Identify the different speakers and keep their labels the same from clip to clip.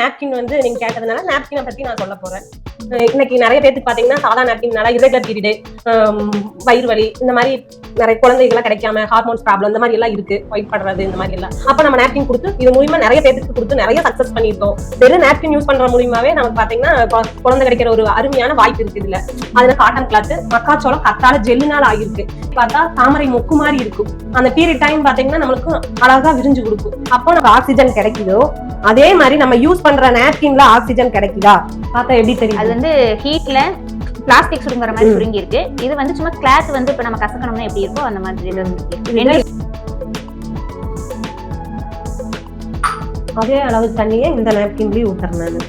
Speaker 1: Napkin வந்து நீங்க கேட்டதுனால நாப்கினை பத்தி நான் சொல்ல போறேன். இன்னைக்கு நிறைய பேருக்கு பாத்தீங்கன்னா சாதா நாப்கின்னால irregular பீரியடு வயிறு வலி இந்த மாதிரி நிறைய குழந்தைகள்லாம் கிடைக்காம ஹார்மோன்ஸ் ப்ராப்ளம் இந்த மாதிரி எல்லாம் இருக்கு. ஒயிட் படுறது இந்த மாதிரி எல்லாம். அப்ப நம்ம நாப்கின் கொடுத்து இது மூலியமா நிறைய பேருக்கு கொடுத்து நிறைய சக்சஸ் பண்ணியிருக்கோம். வெறும் நாப்கின் யூஸ் பண்ற மூலியமாவே நமக்கு பாத்தீங்கன்னா குழந்தை கிடைக்கிற ஒரு அருமையான வாய்ப்பு இருக்கு இதுல. அதுல காட்டன் கிளாத் மக்காச்சோளம் கத்தால ஜெல்லுனால ஆகிருக்கு பார்த்தா தாமரை மொக்கு மாதிரி இருக்கும். அந்த பீரியட் டைம் பாத்தீங்கன்னா நம்மளுக்கு அழகா விரிஞ்சு கொடுக்கும். அப்போ நமக்கு ஆக்சிஜன் கிடைக்குதோ? அதே மாதிரி நம்ம யூஸ் பண்ற நாப்கின்ல ஆக்சிஜன் கிடைக்குதா? பார்த்தா எப்படி
Speaker 2: அது வந்து ஹீட்ல பிளாஸ்டிக் சுருங்குற மாதிரி சுருங்கி இருக்கு இது வந்து சும்மா கிளாத் வந்து இப்ப நம்ம கசக்கணும்னா எப்படி இருக்கோ அந்த மாதிரி
Speaker 1: அதே அளவு தண்ணியை இந்த நாப்கின்லயும் ஊத்துறேன் நான்.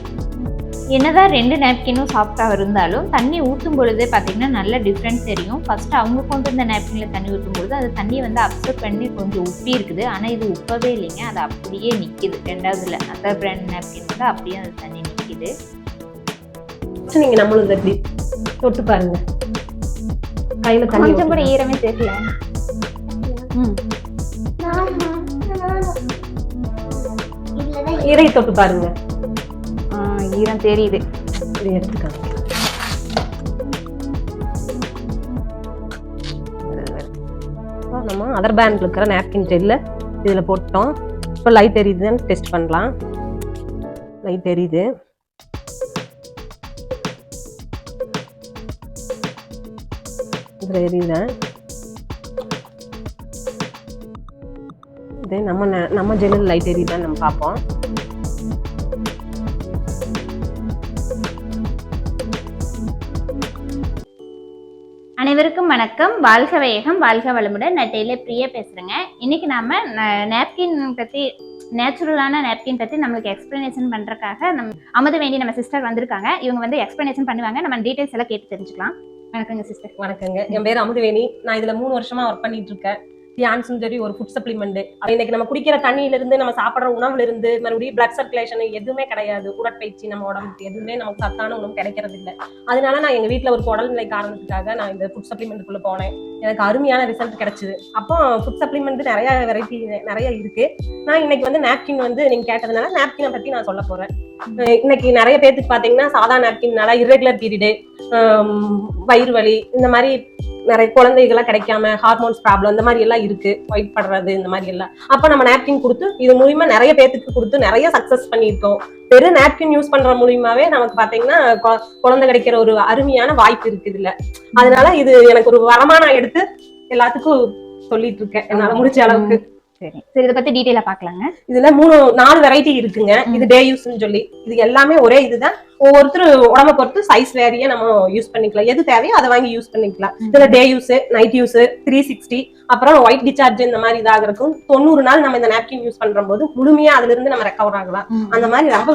Speaker 2: என்னதான் ரெண்டு நாப்கினும் சாஃப்டா இருந்தாலும் தண்ணி ஊற்றும் பொழுது பாத்தீங்கன்னா நல்ல டிஃப்ரெண்ட் தெரியும். ஃபர்ஸ்ட் அவங்க கொண்டு வந்த நாப்கின்ல தண்ணி ஊற்றும் பொழுது அது தண்ணியை வந்து அப்சர்வ் பண்ணி கொஞ்சம் உப்பி இருக்குது. ஆனா இது உப்பவே இல்லைங்க. அது அப்படியே நிக்குது. ரெண்டாவதுல அதர் பிராண்ட் நாப்கின் வந்து அப்படியே அந்த தண்ணி நிக்குது.
Speaker 1: First நீங்க நம்மளும் எப்படி தொட்டு பாருங்க. கையில தண்ணி
Speaker 2: கொஞ்சம் கூட ஈரமே தெரியல ம்.
Speaker 1: இறை தொட்டு பாருங்க.
Speaker 2: ஈரம் தெரியுது.
Speaker 1: இதை எடுத்துக்காங்க நம்ம அதர் பேண்ட்ல இருக்கிற நாப்கின் ஜெல்ல இதுல போட்டோம். இப்போ லைட் எரியுதுன்னு டெஸ்ட் பண்ணலாம். லைட் எரியுது. இதில் எரியுதா இது நம்ம நம்ம ஜெல்லில் லைட் எரியுதான்னு நம்ம பார்ப்போம்.
Speaker 2: அனைவருக்கும் வணக்கம். வாழ்க வேகம் வாழ்க வளமுடன். நான் டெய்லர் பிரியா பேசுகிறேங்க இன்னைக்கு நாம நாப்கின் பற்றி நேச்சுரலான நாப்கின் பற்றி நம்மளுக்கு எக்ஸ்ப்ளனேஷன் பண்றதுக்காக நம்ம அமுத வேண்டி நம்ம சிஸ்டர் வந்திருக்காங்க. இவங்க வந்து எக்ஸ்பிளனேஷன் பண்ணுவாங்க. நம்ம டீட்டெயில்ஸ் எல்லாம் கேட்டு தெரிஞ்சுக்கலாம். வணக்கங்க சிஸ்டர்
Speaker 1: வணக்கங்க. என் பேர் அமுதவேணி. நான் இதுல மூணு வருஷமா ஒர்க் பண்ணிட்டு இருக்கேன் தியான் சுந்தரி ஒரு ஃபுட் சப்ளிமெண்ட் இன்னைக்கு நம்ம குடிக்கிற தண்ணியில இருந்து நம்ம சாப்பிடுற உணவுல இருந்து மறுபடியும் பிளட் சர்க்குலேஷன் எதுவுமே கிடையாது. உடற்பயிற்சி நம்ம உடம்புக்கு எதுவுமே நமக்கு சத்தான உணவு கிடைக்கிறது இல்லை அதனால நான் எங்க வீட்டுல ஒரு உடல்நிலை காரணத்துக்காக நான் இந்த ஃபுட் சப்ளிமெண்ட்டுக்குள்ள போனேன். எனக்கு அருமையான ரிசல்ட் கிடைச்சது. அப்போ ஃபுட் சப்ளிமெண்ட் நிறைய வெரைட்டி நிறைய இருக்கு. நான் இன்னைக்கு வந்து நாப்கின் வந்து நீங்க கேட்டதுனால நாப்கினை பத்தி நான் சொல்ல போறேன். இன்னைக்கு நிறைய பேர்த்துக்கு பாத்தீங்கன்னா சாதா நாப்கின்னால irregular பீரியடு வயிறு வலி இந்த மாதிரி நிறைய குழந்தைகள்லாம் கிடைக்காம ஹார்மோன்ஸ் ப்ராப்ளம் இந்த மாதிரி எல்லாம் இருக்கு. ஒயிட் படுறது இந்த மாதிரி எல்லாம். அப்ப நம்ம நாப்கின் கொடுத்து இது மூலியமா நிறைய பேத்துக்கு கொடுத்து நிறைய சக்சஸ் பண்ணியிருக்கோம். வெறும் நாப்கின் யூஸ் பண்ற மூலியமாவே நமக்கு பாத்தீங்கன்னா குழந்தை கிடைக்கிற ஒரு அருமையான வாய்ப்பு இருக்கு இதுல அதனால இது எனக்கு ஒரு வரமான எடுத்து எல்லாத்துக்கும் சொல்லிட்டு இருக்கேன் என்னால முடிச்ச அளவுக்கு.
Speaker 2: சரி. சரி இதை பத்தி டீடைலா பார்க்கலாங்க
Speaker 1: இதுல மூணு நாலு வெரைட்டி இருக்குங்க. இது டே யூஸ்னு சொல்லி. இது எல்லாமே ஒரே இதுதான். ஒவ்வொருத்தர் உடம்ப பொறுத்து சைஸ் வேறியே நம்ம யூஸ் பண்ணிக்கலாம். எது தேவையோ அதை வாங்கி யூஸ் பண்ணிக்கலாம். இதுல day use night use three sixty அப்புறம் ஒயிட் டிசார்ஜ் இந்த மாதிரி இதாகிறதுக்கும் தொண்ணூறு நாள் நம்ம இந்த நாப்கின் யூஸ் பண்ற போது முழுமையா அதுல இருந்து நம்ம ரெக்கவர் ஆகலாம். அந்த மாதிரி ரொம்ப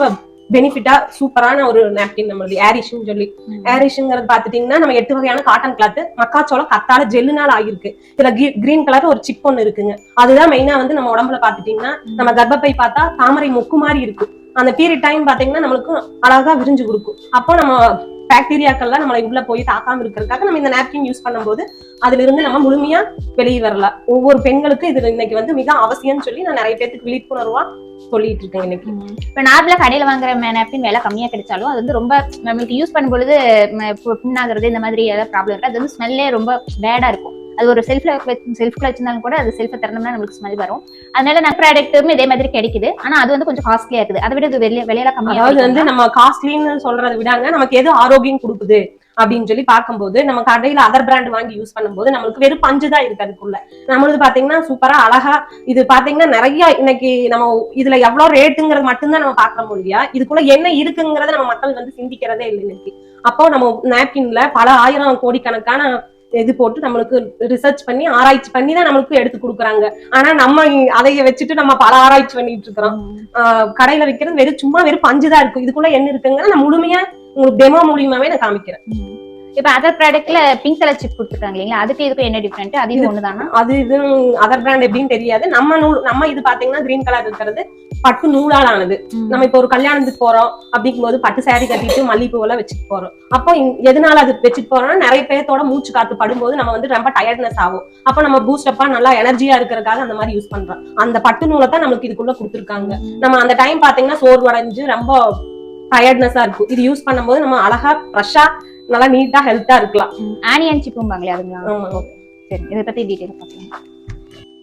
Speaker 1: பெனிஃபிட்டா சூப்பரான ஒரு நாப்கின் நம்மளுடைய ஏரிஷன் சொல்லி. ஏரிஷன்ங்கிறது பாத்துட்டீங்கன்னா நம்ம எட்டு வகையான காட்டன் கிளாத் மக்காச்சோளம் கத்தால ஜெல்லுனால ஆகிருக்கு இதுல கிரீன் கலர் ஒரு சிப் ஒன்னு இருக்குங்க. அதுதான் மெயினா வந்து நம்ம உடம்புல பாத்துட்டீங்கன்னா நம்ம கர்ப்பப்பை பார்த்தா தாமரை மொக்கு மாதிரி இருக்கும். அந்த பீரியட் டைம் பாத்தீங்கன்னா நம்மளுக்கு அழகா விரிஞ்சு கொடுக்கும். அப்போ நம்ம பாக்டீரியாக்கள்லாம் நம்மளை உள்ள போய் தாக்காம இருக்கிறதுக்காக நம்ம இந்த நாப்கின் யூஸ் பண்ணும்போது அதுல இருந்து நம்ம முழுமையா வெளியே வரலாம் ஒவ்வொரு பெண்களுக்கும் இது இன்னைக்கு வந்து மிக அவசியம்னு சொல்லி நான் நிறைய பேருக்கு விழிப்புணர்வா சொல்லிட்டு இருக்கேன் இன்னைக்கு.
Speaker 2: இப்ப நார்மலா கடையில வாங்குற நாப்கின் விலை கம்மியா கிடைச்சாலும் அது வந்து ரொம்ப நம்மளுக்கு யூஸ் பண்ணும்பொழுது புண்ணாகிறது இந்த மாதிரி ஏதாவது ப்ராப்ளம் இருக்கு அது வந்து ஸ்மெல்லே ரொம்ப பேடா இருக்கும். அது ஒரு செல்ஃப்ல செல்ஃப்ல வச்சிருந்தாலும் கூட அது செல்ஃபை திறந்தோம்னா நம்மளுக்கு ஸ்மெல் வரும். அதனால நான் ப்ராடக்ட்டுமே இதே மாதிரி கிடைக்குது. ஆனா அது வந்து கொஞ்சம் காஸ்ட்லியா இருக்குது. அதை விட இது வெளிய விலையில கம்மியா
Speaker 1: வந்து? நம்ம காஸ்ட்லின்னு சொல்றதை விடாங்க நமக்கு எது ஆரோக்கியம் கொடுக்குது அப்படின்னு சொல்லி பார்க்கும்போது நம்ம கடையில அதர் பிராண்ட் வாங்கி யூஸ் பண்ணும்போது நம்மளுக்கு வெறும் பஞ்சு தான் இருக்கு அதுக்குள்ள. நம்மளது பாத்தீங்கன்னா சூப்பரா அழகா இது பாத்தீங்கன்னா நிறைய இன்னைக்கு நம்ம இதுல எவ்வளவு ரேட்டுங்கிறது மட்டும்தான் நம்ம பாக்குறோம் இல்லையா? இதுக்குள்ள என்ன இருக்குங்கிறத நம்ம மக்கள் வந்து சிந்திக்கிறதே இல்லை இன்னைக்கு அப்போ நம்ம நாப்கின்ல பல ஆயிரம் கோடிக்கணக்கான இது போட்டு நம்மளுக்கு ரிசர்ச் பண்ணி ஆராய்ச்சி பண்ணி தான் நம்மளுக்கு எடுத்து கொடுக்குறாங்க. ஆனா நம்ம அதைய வச்சுட்டு நம்ம பல ஆராய்ச்சி பண்ணிட்டு இருக்கிறோம். ஆஹ் கடையில விக்கிறது வெறும் சும்மா வெறும் பஞ்சு தான் இருக்கும். இதுக்குள்ள என்ன இருக்குங்க நான் முழுமையா உங்களுக்கு டெமோ மூலியமாவே நான் காமிக்கிறேன்.
Speaker 2: இப்ப அதர் ப்ராடக்ட்ல பிங்க் கலர் சிப் கொடுத்துருக்காங்க இல்லைங்களா? அதுக்கு இதுக்கு என்ன டிஃபரெண்ட் அது இது ஒண்ணுதானா?
Speaker 1: அது இது அதர் பிராண்ட் எப்படின்னு தெரியாது. நம்ம நூல் நம்ம இது பாத்தீங்கன்னா கிரீன் கலர் இருக்கிறது பட்டு நூலால் ஆனது. நம்ம இப்போ ஒரு கல்யாணத்துக்கு போறோம் அப்படிங்கும்போது பட்டு saree கட்டிட்டு மல்லிகைப்பூ எல்லாம் வச்சுட்டு போறோம். அப்போ எதனால அது வச்சுட்டு போறோம்னா நிறைய பேர்த்தோட மூச்சு காத்து படும்போது நம்ம வந்து ரொம்ப டயர்ட்னஸ் ஆகும். அப்போ நம்ம பூஸ்ட் அப்பா நல்லா எனர்ஜியா இருக்கிறதுக்காக அந்த மாதிரி யூஸ் பண்றோம். அந்த பட்டு நூலை தான் நம்மளுக்கு இதுக்குள்ள கொடுத்துருக்காங்க. நம்ம அந்த டைம் பாத்தீங்கன்னா சோர்வடைஞ்சு ரொம்ப டயர்ட்னஸா இருக்கும். இது யூஸ் பண்ணும்போது நம்ம அழகா ஃப்ரெஷ்ஷா நல்லா நீட்டா ஹெல்த்தா இருக்கலாம்.
Speaker 2: ஆனியன் சிப்பும்பாங்களே அதுங்களா. சரி இதை பத்தி டீட்டெயில் பார்க்கலாம்.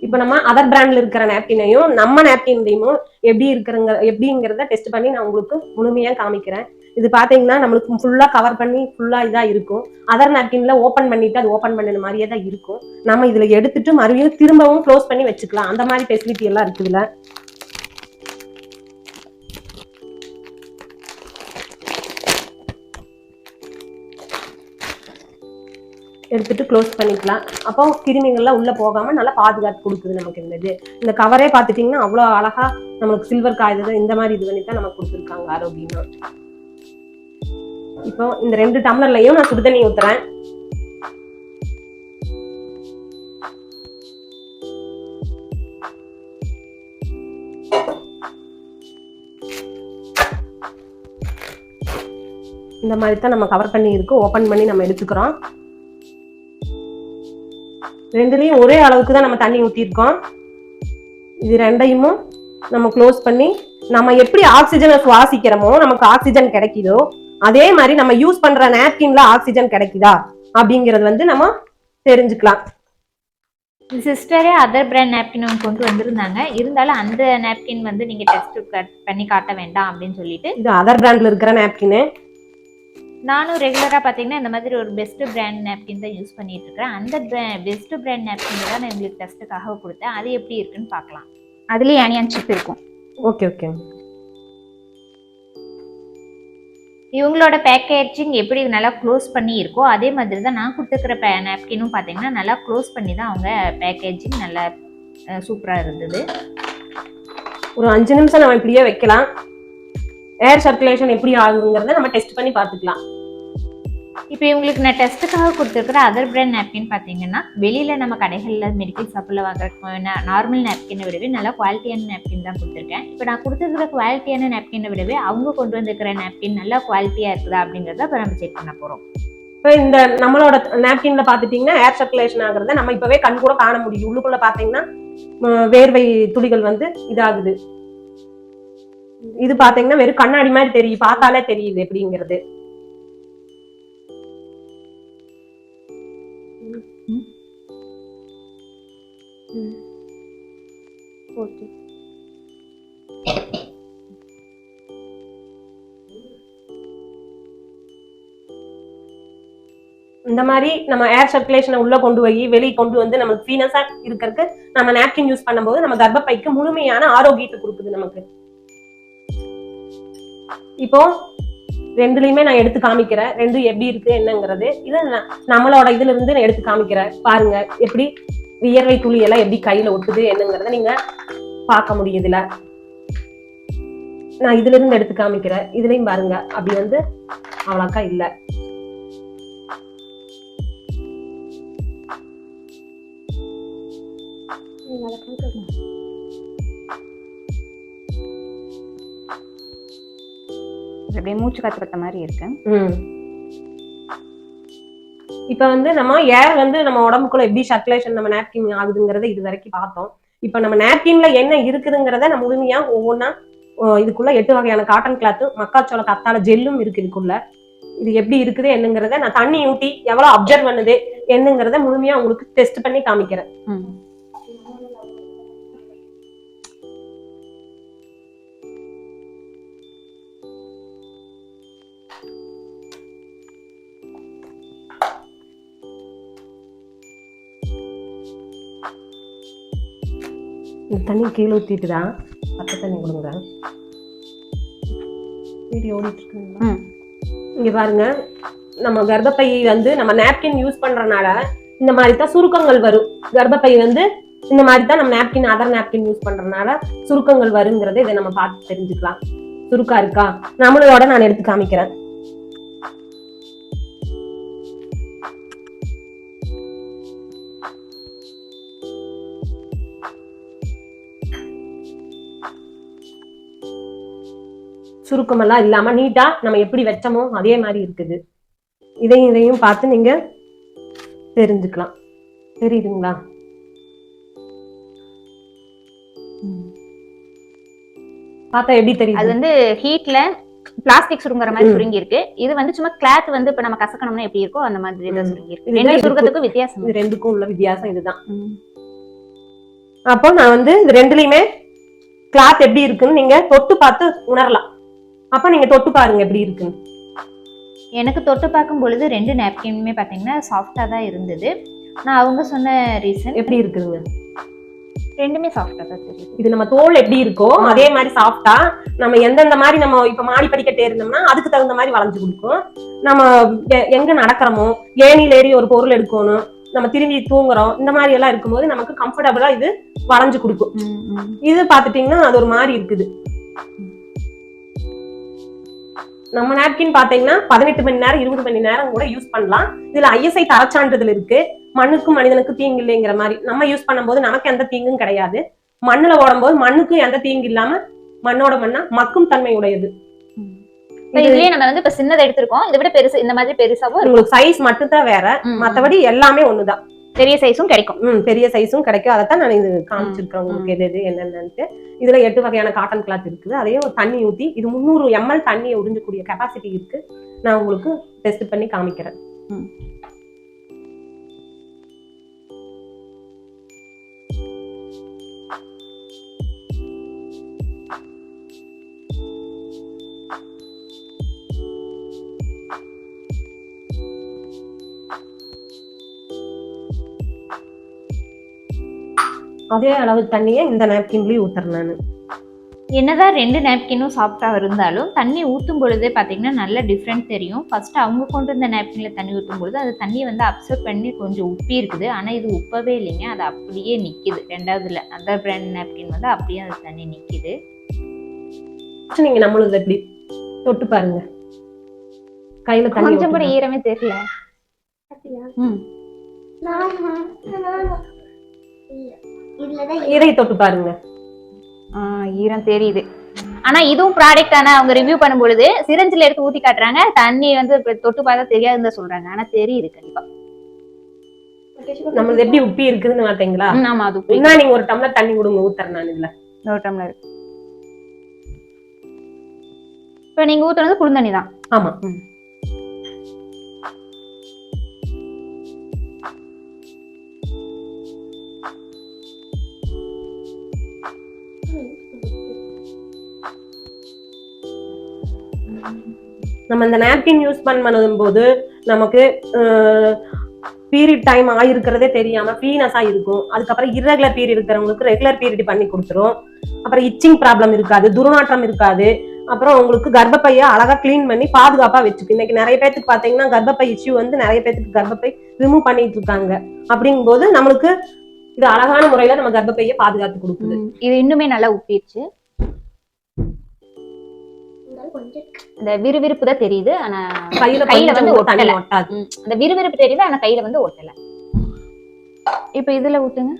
Speaker 1: இப்போ நம்ம அதர் பிராண்ட்ல இருக்கிற நாப்கினையும் நம்ம நாப்கின்லையும் எப்படி இருக்கிறங்க எப்படிங்கிறத டெஸ்ட் பண்ணி நான் உங்களுக்கு முழுமையா காமிக்கிறேன். இது பாத்தீங்கன்னா நம்மளுக்கு ஃபுல்லா கவர் பண்ணி ஃபுல்லா இதா இருக்கும். அதர் நாப்கின்ல ஓபன் பண்ணிட்டு அது ஓபன் பண்ணின மாதிரியே தான் இருக்கும். நம்ம இதுல எடுத்துட்டு மறுபடியும் திரும்பவும் க்ளோஸ் பண்ணி வச்சுக்கலாம். அந்த மாதிரி ஃபெசிலிட்டி எல்லாம் இருக்குது எடுத்துட்டு க்ளோஸ் பண்ணிக்கலாம். அப்போ கிருமிகள்லாம் உள்ள போகாம நல்லா பாதுகாத்து கொடுக்குது நமக்கு இந்த இது இந்த கவரே பார்த்துட்டிங்கன்னா அவ்வளோ அழகா நம்மளுக்கு சில்வர் காகிதம் இந்த மாதிரி இது பண்ணி தான் நமக்கு கொடுத்துருக்காங்க ஆரோக்கியமா. இப்போ இந்த ரெண்டு டம்ளர்லையும் நான் சுடுதண்ணி ஊற்றுறேன் இந்த மாதிரி தான் நம்ம கவர் பண்ணி இருக்கு. ஓப்பன் பண்ணி நம்ம எடுத்துக்கிறோம். ரெண்டுலயும் ஒரே அளவுக்கு தான் நம்ம தண்ணி ஊத்திருக்கோம் இது ரெண்டையும் நம்ம க்ளோஸ் பண்ணி நம்ம எப்படி ஆக்சிஜனை சுவாசிக்கிறோமோ நமக்கு ஆக்சிஜன் கிடைக்குதோ அதே மாதிரி நம்ம யூஸ் பண்ற நாப்கின்ல ஆக்சிஜன் கிடைக்குதா? அப்படிங்கறது வந்து நம்ம தெரிஞ்சுக்கலாம்.
Speaker 2: சிஸ்டரே அதர் பிராண்ட் நாப்கின் கொண்டு வந்திருந்தாங்க. இருந்தாலும் அந்த நாப்கின் வந்து நீங்க டெஸ்ட் பண்ணி காட்ட வேண்டாம் அப்படின்னு சொல்லிட்டு.
Speaker 1: இது அதர் பிராண்ட்ல இருக்கிற நாப்கின்
Speaker 2: நானும் ரெகுலராக பார்த்தீங்கன்னா இந்த மாதிரி ஒரு பெஸ்ட் பிராண்ட் நாப்கின் தான் யூஸ் பண்ணிட்டு இருக்கிறேன் அந்த பெஸ்ட் பிராண்ட் நாப்கின் தான் நான் உங்களுக்கு டெஸ்ட்டுக்காக கொடுத்தேன். அது எப்படி இருக்குன்னு பார்க்கலாம் அதுலேயே ஆனியன் சிப் இருக்கும்.
Speaker 1: ஓகே ஓகே
Speaker 2: இவங்களோட பேக்கேஜிங் எப்படி நல்லா க்ளோஸ் பண்ணி இருக்கோ அதே மாதிரி தான் நான் கொடுத்துருக்கிற பே நாப்கினும் பார்த்தீங்கன்னா நல்லா க்ளோஸ் பண்ணி தான் அவங்க பேக்கேஜிங் நல்லா சூப்பராக இருந்தது.
Speaker 1: ஒரு அஞ்சு நிமிஷம் நம்ம இப்படியே வைக்கலாம். ஏர் சர்க்குலேஷன் எப்படி ஆகுங்கிறத நம்ம டெஸ்ட் பண்ணி பார்த்துக்கலாம்.
Speaker 2: இப்போ இவங்களுக்கு நான் டெஸ்ட்டுக்காக கொடுத்துருக்குற அதர் பிராண்ட் நாப்கின் பார்த்தீங்கன்னா வெளியில் நம்ம கடைகளில் மெடிக்கல் ஷாப்பில் வாங்குற நார்மல் நாப்கினை விடவே நல்லா குவாலிட்டியான நாப்கின் தான் கொடுத்துருக்கேன். இப்போ நான் கொடுத்துருக்கிற குவாலிட்டியான நாப்கினை விடவே அவங்க கொண்டு வந்திருக்கிற நாப்கின் நல்லா குவாலிட்டியாக இருக்குதா அப்படிங்கிறத இப்போ நம்ம செக் பண்ண போகிறோம்
Speaker 1: இப்போ இந்த நம்மளோட நாப்கின்ல பாத்துட்டீங்கன்னா ஏர் சர்க்குலேஷன் ஆகுறத நம்ம இப்பவே கண் கூட காண முடியும். உள்ளுக்குள்ள பாத்தீங்கன்னா ம், வேர்வை துளிகள் வந்து இதாகுது. இது பாத்தீங்கன்னா வெறும் கண்ணாடி மாதிரி தெரியும். பார்த்தாலே தெரியுது எப்படிங்கிறது. இந்த மாதிரி நம்ம ஏர் சர்க்குலேஷனை உள்ள கொண்டு போய் வெளியே கொண்டு வந்து நமக்கு ஃபீனஸா இருக்கிறதுக்கு நம்ம நாப்கின் யூஸ் பண்ணும்போது நம்ம கர்ப்பப்பைக்கு முழுமையான ஆரோக்கியத்தை கொடுக்குது நமக்கு. இப்போ ரெண்டுலயுமே நான் எடுத்து காமிக்கிறேன். ரெண்டும் எப்படி இருக்கு என்னங்கிறது. இது நான் நம்மளோட இதுல இருந்து நான் எடுத்து காமிக்கிறேன். பாருங்க எப்படி வியர்வை துளி எல்லாம் எப்படி கையில ஒட்டுது என்னங்கிறத நீங்க பார்க்க முடியுதுல நான் இதுல இருந்து எடுத்து காமிக்கிறேன். இதுலயும் பாருங்க அப்படி வந்து அவ்வளோக்கா இல்ல.
Speaker 2: அப்படியே மூச்சு காத்து பத்த மாதிரி இருக்கு
Speaker 1: இப்ப வந்து நம்ம ஏர் வந்து நம்ம உடம்புக்குள்ள எப்படி சர்க்குலேஷன் நம்ம நாப்கின் ஆகுதுங்கிறத இது வரைக்கும் பார்த்தோம். இப்ப நம்ம நாப்கின்ல என்ன இருக்குதுங்கிறத நம்ம முழுமையா ஒவ்வொன்றா இதுக்குள்ள எட்டு வகையான காட்டன் கிளாத்து மக்காச்சோள கத்தாழ ஜெல்லும் இருக்கு இதுக்குள்ள. இது எப்படி இருக்குது என்னங்கிறத நான் தண்ணி ஊட்டி எவ்வளவு அப்சர்வ் பண்ணுது என்னங்கிறத முழுமையா உங்களுக்கு டெஸ்ட் பண்ணி காமிக்கிறேன். இந்த தண்ணி கீழே ஊத்திட்டு தான் பச்சை தண்ணி கொடுங்க வீடியோ ஓடிட்டு இருக்குங்களா
Speaker 2: ம்.
Speaker 1: இங்க பாருங்க. நம்ம கர்ப்பப்பை வந்து நம்ம நாப்கின் யூஸ் பண்றனால இந்த மாதிரி தான் சுருக்கங்கள் வரும். கர்ப்பப்பை வந்து இந்த மாதிரி தான் நம்ம நாப்கின் அதர் நாப்கின் யூஸ் பண்றதுனால சுருக்கங்கள் வருங்கிறத இதை நம்ம பார்த்து தெரிஞ்சுக்கலாம். சுருக்கா இருக்கா? நம்மளோட நான் எடுத்து காமிக்கிறேன். சுருக்கமெல்லாம் இல்லாம நீட்டா நம்ம எப்படி வச்சோமோ அதே மாதிரி இருக்குது. இதையும் இதையும் பார்த்து நீங்க தெரிஞ்சுக்கலாம். தெரியுதுங்களா? பார்த்தா எப்படி
Speaker 2: அது
Speaker 1: தெரியுது
Speaker 2: வந்து ஹீட்ல பிளாஸ்டிக் சுருங்குற மாதிரி. சுருங்கி இருக்கு இது வந்து சும்மா கிளாத் வந்து இப்ப நம்ம கசக்கணும்னா எப்படி இருக்கோ அந்த மாதிரி தான். சுருங்கி இருக்கு ரெண்டு சுருக்கத்துக்கும் வித்தியாசம்
Speaker 1: இது ரெண்டுக்கும் உள்ள வித்தியாசம் இதுதான். அப்போ நான் வந்து இது ரெண்டுலயுமே கிளாத் எப்படி இருக்குன்னு நீங்க தொட்டு பார்த்து உணரலாம். அப்ப நீங்க தொட்டு பாருங்க எப்படி இருக்குன்னு
Speaker 2: எனக்கு தொட்டு பார்க்கும் பொழுது ரெண்டு நாப்கினுமே பாத்தீங்கன்னா சாஃப்டா தான் இருந்தது. நான் அவங்க சொன்ன ரீசன்
Speaker 1: எப்படி இருக்குதுங்க?
Speaker 2: ரெண்டுமே சாஃப்டா தான் தெரியுது.
Speaker 1: இது நம்ம தோல் எப்படி இருக்கோ அதே மாதிரி சாஃப்டா நம்ம எந்தெந்த மாதிரி நம்ம இப்ப மாடி படிக்கட்டு இருந்தோம்னா அதுக்கு தகுந்த மாதிரி வளைஞ்சு கொடுக்கும். நம்ம எங்க நடக்கிறோமோ ஏணியில ஏறி ஒரு பொருள் எடுக்கணும் நம்ம திரும்பி தூங்குறோம் இந்த மாதிரி எல்லாம் இருக்கும்போது நமக்கு கம்ஃபர்டபுளா இது வளைஞ்சு கொடுக்கும். இது பாத்துட்டீங்கன்னா அது ஒரு மாதிரி இருக்குது. நம்ம நாப்கின் பாத்தீங்கன்னா பதினெட்டு மணி நேரம் இருபது மணி நேரம் கூட யூஸ் பண்ணலாம். இதுல ஐஎஸ்ஐ தரச்சான்றிதழ் இருக்கு. மண்ணுக்கும் மனிதனுக்கும் தீங்கு இல்லைங்கிற மாதிரி. நம்ம யூஸ் பண்ணும்போது நமக்கு எந்த தீங்கும் கிடையாது. மண்ணுல ஓடும்போது மண்ணுக்கும் எந்த தீங்கு இல்லாம மண்ணோட மண்ணா மக்கும் தன்மை உடையது.
Speaker 2: இதுலயே நம்ம வந்து இப்ப சின்னதை எடுத்திருக்கோம். இதை விட பெருசு இந்த மாதிரி பெருசாவும்.
Speaker 1: உங்களுக்கு சைஸ் மட்டும் தான் வேற. மத்தபடி எல்லாமே ஒண்ணுதான்.
Speaker 2: பெரிய சைஸும் கிடைக்கும்.
Speaker 1: ம் பெரிய சைஸும் கிடைக்கும். அதைத்தான் நான் இது காமிச்சிருக்கேன் உங்களுக்கு எது எது என்னென்னட்டு இதுல எட்டு வகையான காட்டன் கிளாத் இருக்குது. அதையும் தண்ணி ஊத்தி இது முந்நூறு எம்எல் தண்ணியை உறிஞ்சக்கூடிய கெப்பாசிட்டி இருக்கு. நான் உங்களுக்கு டெஸ்ட் பண்ணி காமிக்கிறேன். அதே அளவு தண்ணியை இந்த நாப்கின்லயும் ஊத்துறேன் நான்.
Speaker 2: என்னதான் ரெண்டு நாப்கினும் சாஃப்டா இருந்தாலும் தண்ணி ஊத்தும் பொழுதே பாத்தீங்கன்னா நல்ல டிஃப்ரெண்ட் தெரியும். ஃபர்ஸ்ட் அவங்க கொண்டு வந்த நாப்கின்ல தண்ணி ஊத்தும் பொழுது அது தண்ணியை வந்து அப்சர்வ் பண்ணி கொஞ்சம் உப்பி இருக்குது. ஆனா இது உப்பவே இல்லைங்க. அது அப்படியே நிக்குது. ரெண்டாவதுல அந்த பிராண்ட் நாப்கின் வந்து அப்படியே அந்த தண்ணி நிக்குது.
Speaker 1: First நீங்க நம்மளது எப்படி தொட்டு பாருங்க. கையில தண்ணி
Speaker 2: கொஞ்சம் கூட. ஈரமே தெரியல. ம்.
Speaker 1: இதை தொட்டு பாருங்க.
Speaker 2: ஆ, ஈரம் தெரியுது. ஆனா இதுவும் ப்ராடக்ட் ஆனா அவங்க ரிவ்யூ பண்ணும் பொழுது சிரஞ்சில எடுத்து ஊத்தி காட்டுறாங்க. தண்ணி வந்து தொட்டு பார்த்தா தெரியாதுன்னு தான் சொல்றாங்க. ஆனா தெரியுது கண்டிப்பா.
Speaker 1: நம்மளது எப்படி உப்பி இருக்குதுன்னு பார்த்தீங்களா?
Speaker 2: ம், ஆமா அது உப்பு.
Speaker 1: நீங்க ஒரு டம்ளர் தண்ணி கொடுங்க ஊத்துறேன் நான் இதுல.
Speaker 2: ஒரு டம்ளர். இப்ப நீங்க ஊத்துனது குளிர்ந்தண்ணி தான்
Speaker 1: ஆமா நம்ம இந்த நாப்கின் யூஸ் பண்ணும் போது நமக்கு பீரியட் டைம் ஆயிருக்கிறதே தெரியாம ஃபீனஸாக இருக்கும். அதுக்கப்புறம் irregular பீரியட் இருக்கிறவங்களுக்கு ரெகுலர் பீரியட் பண்ணி கொடுத்துரும். அப்புறம் இச்சிங் ப்ராப்ளம் இருக்காது துர்நாற்றம் இருக்காது. அப்புறம் உங்களுக்கு கர்ப்பப்பையை அழகா க்ளீன் பண்ணி பாதுகாப்பா வச்சுக்கு இன்னைக்கு நிறைய பேத்துக்கு பாத்தீங்கன்னா கர்ப்பப்பை இஷ்யூ வந்து நிறைய பேத்துக்கு கர்ப்பப்பை ரிமூவ் பண்ணிட்டு இருக்காங்க. அப்படிங்கும்போது நம்மளுக்கு இது அழகான முறையில நம்ம கர்ப்பப்பையை பாதுகாத்து கொடுக்குது.
Speaker 2: இது இன்னுமே நல்லா உப்பிடுச்சு அந்த விறுவிறுப்பு தான் தெரியுது. ஆனா
Speaker 1: கையில
Speaker 2: வந்து ஒட்டல. அந்த விறுவிறுப்பு தெரியுது ஆனா கையில வந்து ஒட்டல. இப்ப இதுல ஊத்துங்க.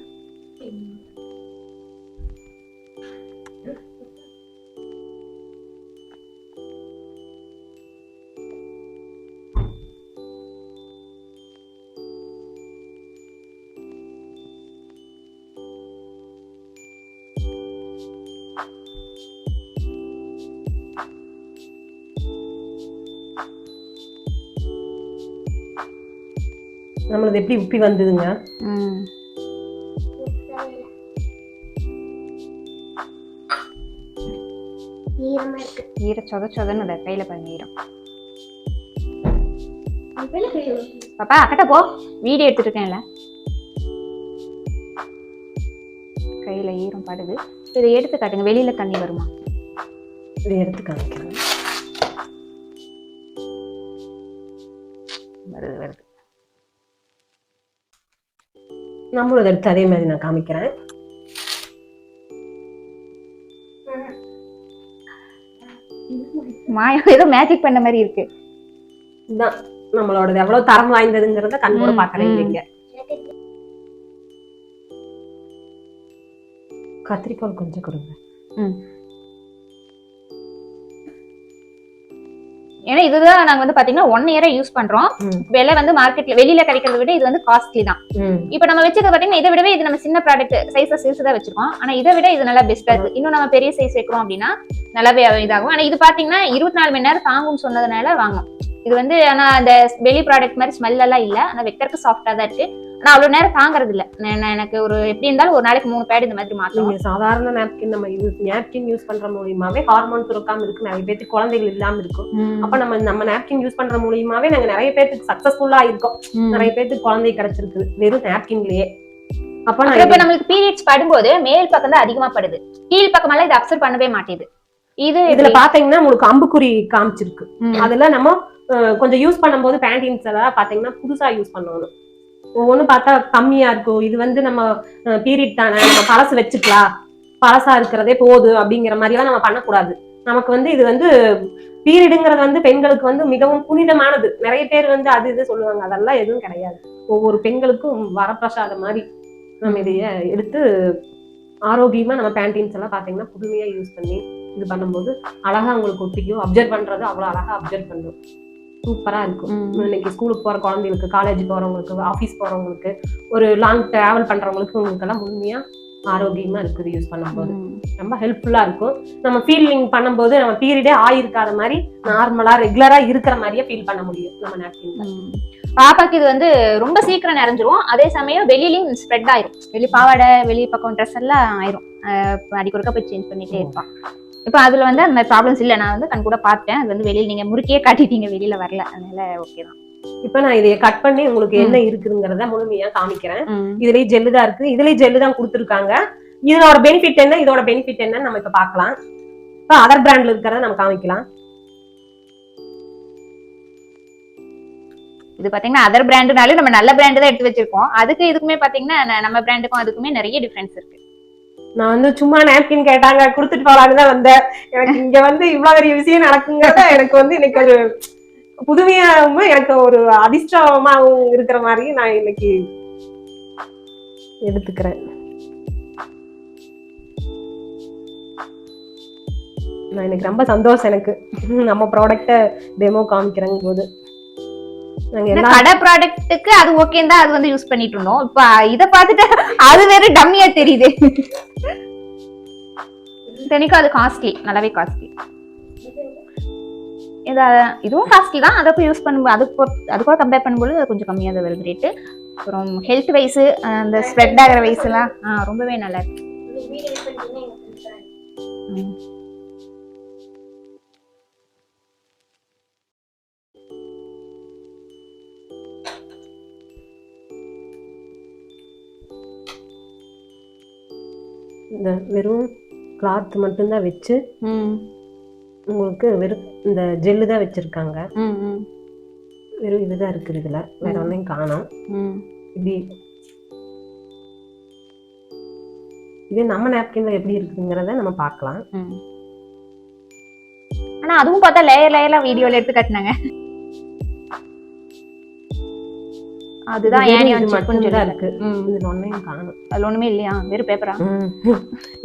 Speaker 1: நம்மளது எப்படி உப்பி வந்ததுங்க?
Speaker 2: ம்.
Speaker 3: ஈரமா இருக்கு.
Speaker 2: ஈர சொத சொதன்னு கையில பாருங்க ஈரம். பாப்பா அக்கட்ட போ. வீடியோ எடுத்துட்டு இருக்கேன்ல கையில ஈரம் படுது. இதை எடுத்து காட்டுங்க. வெளியில தண்ணி வருமா?
Speaker 1: இதை எடுத்து காமிக்கிறேன். நம்மளது எடுத்து அதே மாதிரி நான் காமிக்கிறேன்.
Speaker 2: மாயம் ஏதோ மேஜிக் பண்ண மாதிரி இருக்கு.
Speaker 1: இதுதான் நம்மளோடது. எவ்வளவு தரம் வாய்ந்ததுங்கிறத கண்கூட பாக்குறேன். நீங்க கத்திரிக்கோல் கொஞ்சம் கொடுங்க.
Speaker 2: ம். ஏன்னா இதுதான் நாங்க வந்து பாத்தீங்கன்னா ஒன் இயரா யூஸ் பண்றோம். விலை வந்து மார்க்கெட்ல வெளியில கிடைக்கிறத விட இது வந்து காஸ்ட்லி தான். இப்போ நம்ம வச்சது பாத்தீங்கன்னா இதை விடவே இது நம்ம சின்ன ப்ராடக்ட் சைஸ் சிறுசு தான் வச்சிருக்கோம். ஆனா இதை விட இது நல்லா பெஸ்டா இருக்கு. இன்னும் நம்ம பெரிய சைஸ் வைக்கிறோம் அப்படின்னா நல்லாவே இதாகும். ஆனா இது பாத்தீங்கன்னா இருபத்தி நாலு மணி நேரம் தாங்கும்னு சொன்னதுனால வாங்கும் இது வந்து ஆனா அந்த வெளி ப்ராடக்ட் மாதிரி ஸ்மெல் எல்லாம் இல்ல. ஆனா வைக்கிறதுக்கு சாஃப்டா தான் இருக்கு. ஆனா அவ்வளவு நேரம் தாங்குறது இல்ல நான் நான் எனக்கு ஒரு எப்படி இருந்தாலும் ஒரு நாளைக்கு மூணு பேட் இந்த மாதிரி மாத்தணும்.
Speaker 1: நீங்க சாதாரண நாப்கின் நம்ம யூஸ் நாப்கின் யூஸ் பண்ற மூலியமாவே ஹார்மோன் சுரக்காம இருக்கு. நிறைய பேருக்கு குழந்தைகள் இல்லாம இருக்கும். அப்ப நம்ம நம்ம நாப்கின் யூஸ் பண்ற மூலியமாவே நாங்க நிறைய பேருக்கு சக்சஸ்ஃபுல்லா இருக்கோம். நிறைய பேருக்கு குழந்தை கிடைச்சிருக்கு. வெறும் நாப்கின்லயே அப்ப நான்
Speaker 2: இப்ப நம்மளுக்கு பீரியட்ஸ் படும்போது மேல் பக்கம் தான் அதிகமா படுது. கீழ் பக்கமெல்லாம் இது அப்சர்வ் பண்ணவே மாட்டேது. இது
Speaker 1: இதுல பாத்தீங்கன்னா உங்களுக்கு அம்புக்குறி காமிச்சிருக்கு. அதுல நம்ம கொஞ்சம் யூஸ் பண்ணும்போது பேண்டீன்ஸ் எல்லாம் பாத்தீங்கன்னா புதுசா யூஸ் பண்ணணும். ஒவ்வொன்னு பார்த்தா கம்மியா இருக்கும். இது வந்து நம்ம பீரியட் தானே நம்ம பழசு வச்சுக்கலாம். பழசா இருக்கிறதே போதும் அப்படிங்கிற மாதிரி எல்லாம் நம்ம பண்ணக்கூடாது. நமக்கு வந்து இது வந்து பீரியடுங்கிறது வந்து பெண்களுக்கு வந்து மிகவும் புனிதமானது. நிறைய பேர் வந்து அது இது சொல்லுவாங்க. அதெல்லாம் எதுவும் கிடையாது. ஒவ்வொரு பெண்களுக்கும் வரப்பிரசாதம் மாதிரி நம்ம இதைய எடுத்து ஆரோக்கியமா நம்ம பேண்டீன்ஸ் எல்லாம் பாத்தீங்கன்னா புதுமையா யூஸ் பண்ணி இது பண்ணும்போது அழகா உங்களுக்கு ஒட்டிக்கும். அப்சர்வ் பண்றது அவ்வளவு அழகா அப்சர்வ் பண்ணும். சூப்பரா இருக்கும். இன்னைக்கு ஸ்கூலுக்கு போற குழந்தைகளுக்கு காலேஜ் போறவங்களுக்கு ஆஃபீஸ் போறவங்களுக்கு ஒரு லாங் டிராவல் பண்றவங்களுக்கு உங்களுக்கு எல்லாம் உண்மையா ஆரோக்கியமா இருக்குது யூஸ் பண்ணும்போது. ரொம்ப ஹெல்ப்ஃபுல்லா இருக்கும். நம்ம ஃபீலிங் பண்ணும்போது நம்ம பீரியடே ஆயிருக்காத மாதிரி நார்மலா ரெகுலரா இருக்கிற மாதிரியே ஃபீல் பண்ண முடியும் நம்ம
Speaker 2: ம். பாப்பாக்கு இது வந்து ரொம்ப சீக்கிரம் நிறைஞ்சிரும். அதே சமயம் வெளியிலயும் ஸ்ப்ரெட் ஆயிரும். வெளி பாவாடை வெளி பக்கம் ட்ரெஸ் எல்லாம் ஆயிரும். அடிக்கொருக்க போய் சேஞ்ச் பண்ணிட்டே இருப்பான். இப்ப அதுல வந்து அந்த மாதிரி ப்ராப்ளம்ஸ் இல்ல. நான் வந்து கண் கூட பார்த்தேன். அது வந்து வெளியில நீங்க முறுக்கியே காட்டிட்டீங்க. வெளியில வரல. அதனால ஓகே தான்.
Speaker 1: இப்ப நான் இதைய கட் பண்ணி உங்களுக்கு என்ன இருக்குதுங்கிறத முழுமையா காமிக்கிறேன். இதுலயும் ஜெல்லு தான் இருக்கு. இதுலயும் ஜெல்லு தான் கொடுத்துருக்காங்க. இதோட பெனிஃபிட் என்ன? இதோட பெனிஃபிட் என்ன நம்ம இப்ப பார்க்கலாம். இப்ப அதர் பிராண்ட்ல இருக்கிறத நம்ம காமிக்கலாம்.
Speaker 2: இது பாத்தீங்கன்னா அதர் பிராண்டுனாலும் நம்ம நல்ல பிராண்டு தான் எடுத்து வச்சிருக்கோம். அதுக்கு இதுக்குமே பாத்தீங்கன்னா நம்ம பிராண்டுக்கும் அதுக்குமே நிறைய டிஃபரன்ஸ் இருக்கு.
Speaker 1: நான் வந்து சும்மா நாப்கின் கேட்டாங்க கொடுத்துட்டு போலான்னு தான் வந்தேன். எனக்கு இங்க வந்து இவ்வளவு பெரிய விஷயம் நடக்குங்கிறத எனக்கு வந்து இன்னைக்கு ஒரு புதுமையாவும் எனக்கு ஒரு அதிர்ஷ்டமாவும் இருக்கிற மாதிரி நான் இன்னைக்கு எடுத்துக்கிறேன். நான் எனக்கு ரொம்ப சந்தோஷம் எனக்கு. நம்ம ப்ராடக்ட டெமோ காமிக்கிறேங்க போது
Speaker 2: கடை ப்ராடக்ட்டுக்கு அது ஓகே தான் அது வந்து யூஸ் பண்ணிட்டு இருந்தோம். இப்ப இத பார்த்துட்டு அது வேற டம்மியா தெரியுது. இத்தனைக்கும் அது காஸ்ட்லி நல்லாவே காஸ்ட்லி இது இதுவும் காஸ்ட்லி தான் அதை போய் யூஸ் பண்ணும்போது அதுக்கு பொறுத்து- அது கூட கம்பேர் பண்ணும்போது அது கொஞ்சம் கம்மியாக தான் வருது ரேட்டு அப்புறம் ஹெல்த் வைஸ் அந்த ஸ்ப்ரெட் ஆகிற வைஸ் எல்லாம் ஆ, ரொம்பவே நல்லா இருக்கு.
Speaker 1: இந்த வெறும் கிளாத் மட்டும்தான் வச்சு உங்களுக்கு வெறும் இந்த ஜெல்லு தான் வச்சிருக்காங்க. வெறும் இதுதான் இருக்குது இதுல. வேற. ஒன்றையும் காணோம். இப்படி. இதே நம்ம நாப்கின்ல எப்படி இருக்குங்கிறத நம்ம பார்க்கலாம்.
Speaker 2: ஆனா அதுவும் பார்த்தா லேயர் லேயர்லாம் வீடியோல எடுத்து காட்டினாங்க. அதுதான்
Speaker 1: இது
Speaker 2: ஏனி
Speaker 1: இது
Speaker 2: வந்து
Speaker 1: மட்டும் தான் இருக்கு. இதுல ஒன்றையும் காணும்.
Speaker 2: அதுல ஒண்ணுமே இல்லையா? வெறும் பேப்பரா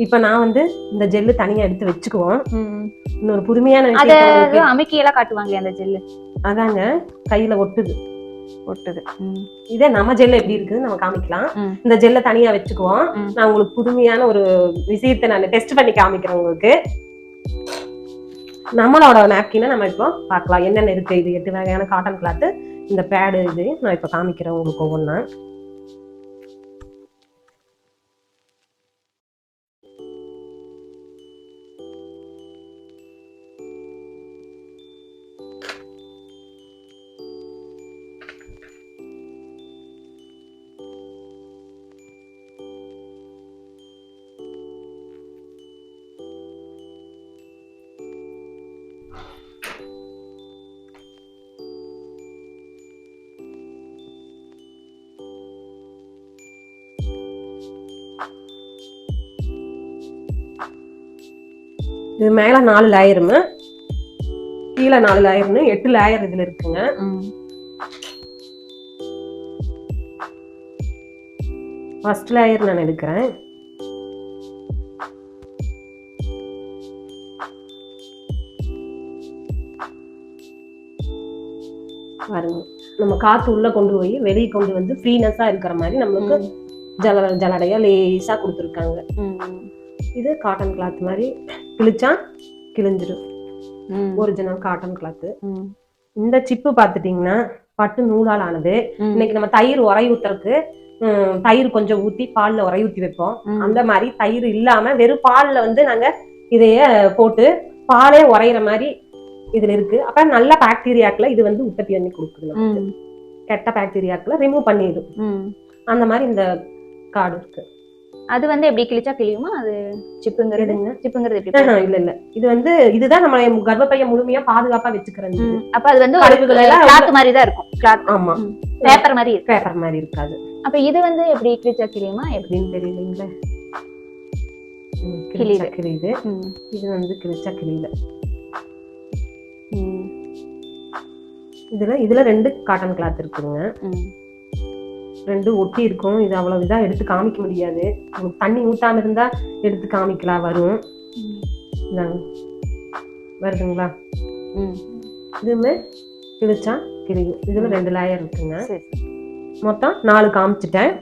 Speaker 1: இப்ப நான் வந்து இந்த ஜெல்லு தனியா எடுத்து வச்சுக்குவோம். இன்னொரு புதுமையான
Speaker 2: அத
Speaker 1: விஷயம் உங்களுக்கு.
Speaker 2: அமுக்கி எல்லாம் காட்டுவாங்களே அந்த ஜெல்லு?
Speaker 1: அதாங்க கையில ஒட்டுது.
Speaker 2: ஒட்டுது.
Speaker 1: இதே நம்ம ஜெல் எப்படி இருக்குன்னு நம்ம காமிக்கலாம். இந்த ஜெல்லை தனியா வச்சுக்குவோம். நான் உங்களுக்கு புதுமையான ஒரு விஷயத்தை நான் டெஸ்ட் பண்ணி காமிக்கிறேன் உங்களுக்கு. நம்மளோட நாப்கினை நம்ம இப்போ பார்க்கலாம். என்னென்ன இருக்கு? இது எட்டு வகையான காட்டன் கிளாத் இந்த பேடு இது நான் இப்போ காமிக்கிறேன் உங்களுக்கு ஒவ்வொன்றா இது மேல நாலு லேயருங்க கீழே நாலு லேயர்னு எட்டு லேயர் இதுல இருக்குங்க. ஃபர்ஸ்ட் லேயர் நான் எடுக்கிறேன். பாருங்க. நம்ம காத்து உள்ள கொண்டு போய் வெளியே கொண்டு வந்து ஃப்ரீனஸா இருக்கிற மாதிரி நம்மளுக்கு ஜல ஜலடையா லேசா கொடுத்துருக்காங்க. இது காட்டன் கிளாத் மாதிரி. கிழிச்சா கிழிஞ்சிடும் ஒரிஜினல் காட்டன் கிளாத் இந்த சிப்பு பார்த்துட்டிங்கன்னா பட்டு நூலால் ஆனது. இன்னைக்கு நம்ம தயிர் உரை ஊத்துறதுக்கு தயிர் கொஞ்சம் ஊத்தி பால்ல உரை ஊத்தி வைப்போம் அந்த மாதிரி தயிர் இல்லாம வெறும் பால்ல வந்து நாங்க இதைய போட்டு பாலே உரையிற மாதிரி இதுல இருக்கு. அப்ப நல்ல பாக்டீரியாக்களை இது வந்து உற்பத்தி பண்ணி கொடுக்குது. கெட்ட பாக்டீரியாக்களை ரிமூவ் பண்ணிடும். அந்த மாதிரி இந்த கார்டு இருக்கு.
Speaker 2: அது வந்து எப்படி கிழிச்சா கிழியுமா? அது சிப்புங்கிறது? சிப்புங்கிறது எப்படி
Speaker 1: இல்ல இல்ல. இது வந்து இதுதான் நம்ம கர்ப்பப்பைய முழுமையா பாதுகாப்பா வச்சுக்கிறது.
Speaker 2: அப்ப அது வந்து கிளாத் மாதிரி தான் இருக்கும். கிளாத்
Speaker 1: ஆமா.
Speaker 2: பேப்பர் மாதிரி
Speaker 1: பேப்பர் மாதிரி இருக்காது.
Speaker 2: அப்ப இது வந்து எப்படி கிழிச்சா கிழியுமா? எப்படி?
Speaker 1: எப்படின்னு தெரியலீங்களே.
Speaker 2: கிழியுது.
Speaker 1: கிழிச்சா கிழியுது. இது வந்து கிழிச்சா கிழியல.
Speaker 2: ம்.
Speaker 1: இதுல இதுல ரெண்டு காட்டன் கிளாத் இருக்குங்க.
Speaker 2: ம்.
Speaker 1: ரெண்டு ஒட்டி இருக்கும் இது அவ்வளவு இதா எடுத்து காமிக்க முடியாது உங்களுக்கு தண்ணி ஊத்தாம இருந்தா எடுத்து காமிக்கலாம் வரும். வருதுங்களா
Speaker 2: ம்.
Speaker 1: இதுவுமே கிழிச்சா கிழியும் இதுல ரெண்டு லேயர் இருக்குங்க. மொத்தம் நாலு காமிச்சிட்டேன்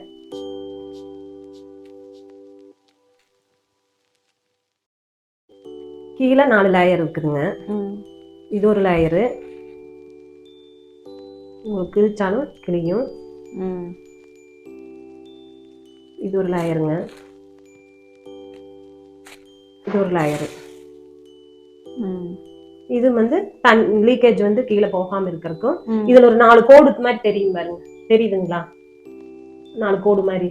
Speaker 1: கீழே நாலு லேயர் இருக்குதுங்க. இது ஒரு லேயரு உங்களுக்கு கிழிச்சாலும் கிழியும்
Speaker 2: ம்.
Speaker 1: இது ஒரு லேயருங்க. இது ஒரு லேயரு. இது வந்து தன் லீக்கேஜ் வந்து கீழே போகாம இருக்கிறதுக்கும். இதுல ஒரு நாலு கோடு மாதிரி தெரியும் பாருங்க. தெரியுதுங்களா? நாலு கோடு மாதிரி.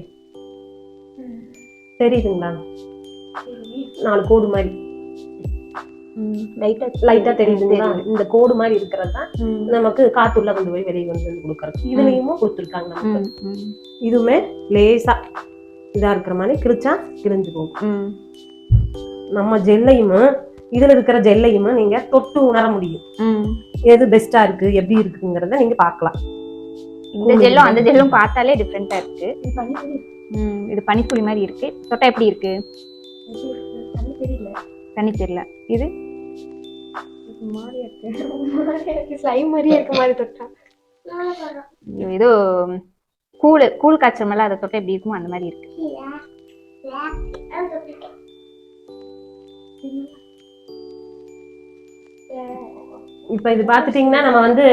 Speaker 1: தெரியுதுங்களா? நாலு கோடு மாதிரி.
Speaker 2: லைட்டா
Speaker 1: தெரியுதுங்களா? இந்த கோடு மாதிரி இருக்கிறது தான். நமக்கு காத்துள்ள கொண்டு போய் வெளியே கொண்டு வந்து கொடுக்கறது. இதுலயும் கொடுத்துருக்காங்க. இதுவுமே லேசா இதா இருக்கிற மாதிரி கிழிச்சா கிழிஞ்சு போகும்.
Speaker 2: ம்.
Speaker 1: நம்ம ஜெல்லையும் இதுல இருக்கிற ஜெல்லையும் நீங்க தொட்டு உணர முடியும்.
Speaker 2: ம்.
Speaker 1: எது பெஸ்டா இருக்கு எப்படி இருக்குங்கிறத நீங்க பார்க்கலாம்.
Speaker 2: இந்த ஜெல்லும் அந்த ஜெல்லும் பார்த்தாலே டிஃப்ரெண்டா இருக்கு. ம். இது பனிப்புளி மாதிரி இருக்கு. தொட்டா எப்படி இருக்கு? தண்ணி தெரியல இது
Speaker 3: ஸ்லைம் மாதிரியே இருக்க மாதிரி தொட்டா.
Speaker 2: ஏதோ கூழ் கூழ் காய்ச்சல் அதை தொட்டா எப்படி இருக்குமோ அந்த மாதிரி இருக்கு.
Speaker 1: இப்ப இது பாத்துட்டீங்கன்னா நம்ம வந்து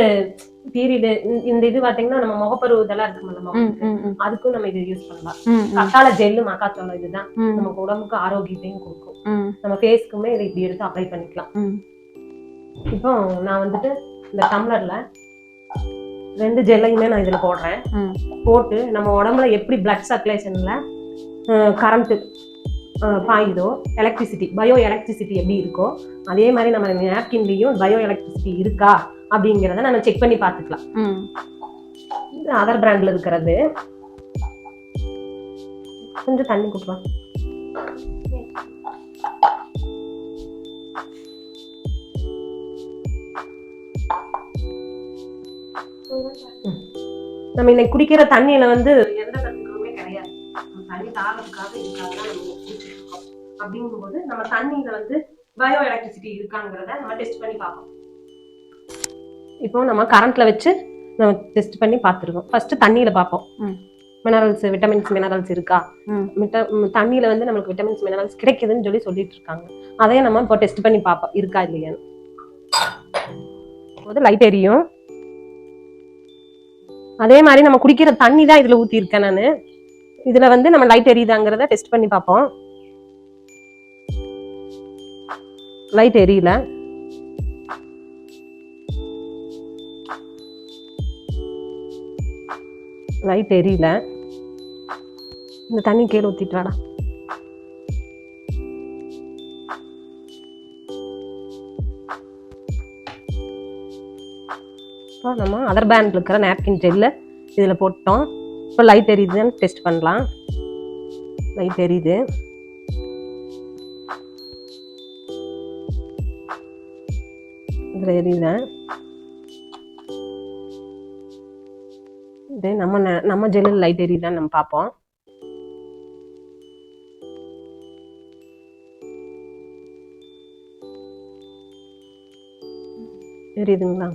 Speaker 1: பீரியடு இந்த இது பாத்தீங்கன்னா நம்ம முகப்பருவு இதெல்லாம்
Speaker 2: ம்.
Speaker 1: அதுக்கும் நம்ம இது யூஸ் பண்ணலாம். கத்தாழ ஜெல்லு மக்காச்சோளம் இதுதான். நமக்கு உடம்புக்கு ஆரோக்கியத்தையும் கொடுக்கும். நம்ம ஃபேஸ்க்குமே இதை இப்படி எடுத்து அப்ளை பண்ணிக்கலாம். இப்போ நான் வந்துட்டு இந்த டம்ளர்ல ரெண்டு ஜெல்லையுமே நான் இதுல போடுறேன். போட்டு நம்ம உடம்புல எப்படி பிளட் சர்க்குலேஷன்ல கரண்ட் பாயுதோ எலக்ட்ரிசிட்டி பயோ எலக்ட்ரிசிட்டி எப்படி இருக்கோ அதே மாதிரி நம்ம நேப்கின்லேயும் பயோ எலக்ட்ரிசிட்டி இருக்கா அப்படிங்கிறத நம்ம செக் பண்ணி பார்த்துக்கலாம். அதர் பிராண்ட்ல இருக்கிறது. கொஞ்சம் தண்ணி கொடுக்கலாம் நம்ம இன்னைக்கு குடிக்கிற தண்ணியில வந்து எந்த சத்துக்களுமே கிடையாது. தண்ணி தாகத்துக்காக குடிச்சிட்டு இருக்கோம். அப்படிங்கும்போது நம்ம தண்ணியில வந்து பயோ எலக்ட்ரிசிட்டி இருக்காங்கிறத நம்ம டெஸ்ட் பண்ணி பார்ப்போம். இப்போ நம்ம கரண்ட்ல வச்சு நம்ம டெஸ்ட் பண்ணி பார்த்துருக்கோம். ஃபர்ஸ்ட் தண்ணியில பார்ப்போம். மினரல்ஸ் விட்டமின்ஸ் மினரல்ஸ் இருக்கா? தண்ணியில வந்து நமக்கு விட்டமின்ஸ் மினரல்ஸ் கிடைக்குதுன்னு சொல்லி சொல்லிட்டு இருக்காங்க. அதையும் நம்ம இப்போ டெஸ்ட் பண்ணி பார்ப்போம். இருக்கா இல்லையான்னு. போது லைட் எரியும். அதே மாதிரி நம்ம குடிக்கிற தண்ணி தான் இதுல ஊத்தி இருக்கேன் நான். இதுல வந்து நம்ம லைட் எரியுதாங்கிறத டெஸ்ட் பண்ணி பார்ப்போம். லைட் எரியல. லைட் எரியல. இந்த தண்ணி கீழே ஊற்றிட்டு வாடா. நம்ம அதர் பேண்ட் இருக்கிற நாப்கின் ஜெல்லை இதில் போட்டோம். இப்போ லைட் எரியுதுன்னு டெஸ்ட் பண்ணலாம். லைட் எரியுது. இதில் எரியுது? இது நம்ம நம்ம ஜெல்லில் லைட் எரியுதான் நம்ம பார்ப்போம். எரியுதுங்களா?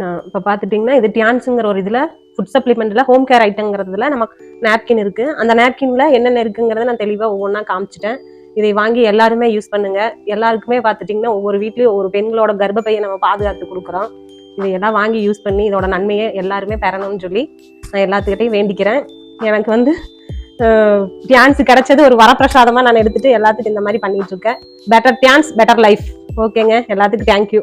Speaker 1: நான் இப்போ பார்த்துட்டிங்கன்னா இது டியான்ஸுங்கிற ஒரு இதில் ஃபுட் சப்ளிமெண்ட்டில் ஹோம் கேர் ஐட்டங்கிறதுல நமக்கு நாப்கின் இருக்குது அந்த நாப்கினில் என்னென்ன இருக்குங்கிறத நான் தெளிவாக ஒவ்வொன்றா காமிச்சிட்டேன். இதை வாங்கி எல்லாருமே யூஸ் பண்ணுங்க. எல்லாருக்குமே பார்த்துட்டிங்கன்னா ஒவ்வொரு வீட்லேயும் ஒவ்வொரு பெண்களோட கர்ப்பப்பையை நம்ம பாதுகாத்து கொடுக்குறோம். இதையெல்லாம் வாங்கி யூஸ் பண்ணி இதோட நன்மையை எல்லாருமே பெறணும்னு சொல்லி நான் எல்லாத்துக்கிட்டையும் வேண்டிக்கிறேன். எனக்கு வந்து டியான்ஸ் கிடைச்சது ஒரு வரப்பிரசாதமாக நான் எடுத்துகிட்டு எல்லாத்துக்கும் இந்த மாதிரி பண்ணிகிட்ருக்கேன் பெட்டர் டியான்ஸ் பெட்டர் லைஃப் ஓகேங்க எல்லாத்துக்கும் தேங்க்யூ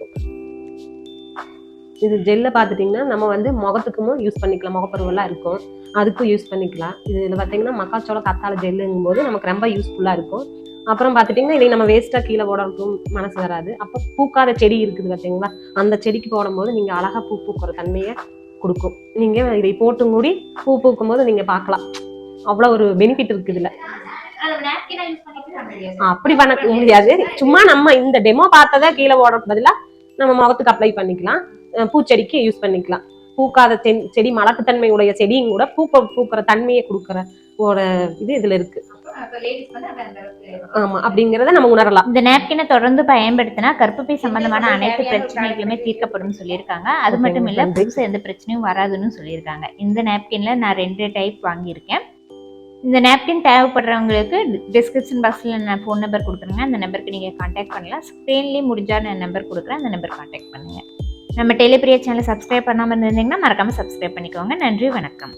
Speaker 1: இது ஜெல்ல பார்த்துட்டிங்கன்னா நம்ம வந்து முகத்துக்கும் யூஸ் பண்ணிக்கலாம். முகப்பருவெல்லாம் இருக்கும். அதுக்கும் யூஸ் பண்ணிக்கலாம். இதில் பார்த்தீங்கன்னா மக்காச்சோள கத்தாழை ஜெல்லுங்கும் போது நமக்கு ரொம்ப யூஸ்ஃபுல்லாக இருக்கும். அப்புறம் பார்த்துட்டிங்கன்னா இதை நம்ம வேஸ்ட்டாக கீழே போடறதுக்கும் மனசு வராது. அப்போ பூக்காத செடி இருக்குது பார்த்தீங்களா? அந்த செடிக்கு போடும்போது நீங்கள் அழகாக பூ பூக்கிற தன்மையை கொடுக்கும். நீங்கள் இதை போட்டு மூடி பூ பூக்கும் போது நீங்கள் பார்க்கலாம். அவ்வளோ ஒரு பெனிஃபிட் இருக்குது இதில். அப்படி பண்ண முடியாது. சும்மா நம்ம இந்த டெமோ பார்த்ததை கீழே போடுறதுக்கு பதிலாக நம்ம முகத்துக்கு அப்ளை பண்ணிக்கலாம். பூச்செடிக்கு யூஸ் பண்ணிக்கலாம். பூக்காத தென் செடி மலட்டுத்தன்மை உடைய செடியும் கூட பூக்க பூக்கிற தன்மையை கொடுக்குற ஒரு இது இதுல இருக்கு. ஆமா அப்படிங்கறத நம்ம உணரலாம்.
Speaker 2: இந்த நாப்கினை தொடர்ந்து பயன்படுத்தினா கர்ப்பப்பை சம்பந்தமான அனைத்து பிரச்சனைகளுமே தீர்க்கப்படும் சொல்லியிருக்காங்க. அது மட்டும் இல்ல. புதுசா எந்த பிரச்சனையும் வராதுன்னு சொல்லியிருக்காங்க. இந்த நாப்கின்ல நான் ரெண்டு டைப் வாங்கியிருக்கேன். இந்த நாப்கின் தேவைப்படுறவங்களுக்கு டிஸ்கிரிப்ஷன் பாக்ஸில் நான் ஃபோன் நம்பர் கொடுக்குறேங்க. அந்த நம்பருக்கு நீங்கள் காண்டாக்ட் பண்ணலாம். ஸ்க்ரீன்லேயும் முடிஞ்சா நான் நம்பர் கொடுக்குறேன். அந்த நம்பர் காண்டாக்ட் பண்ணுங்கள் நம்ம டெலிபிரியா சேனலை சப்ஸ்கிரைப் பண்ணாமல் இருந்தீங்கன்னா மறக்காமல் சப்ஸ்கிரைப் பண்ணிக்கோங்க. நன்றி வணக்கம்.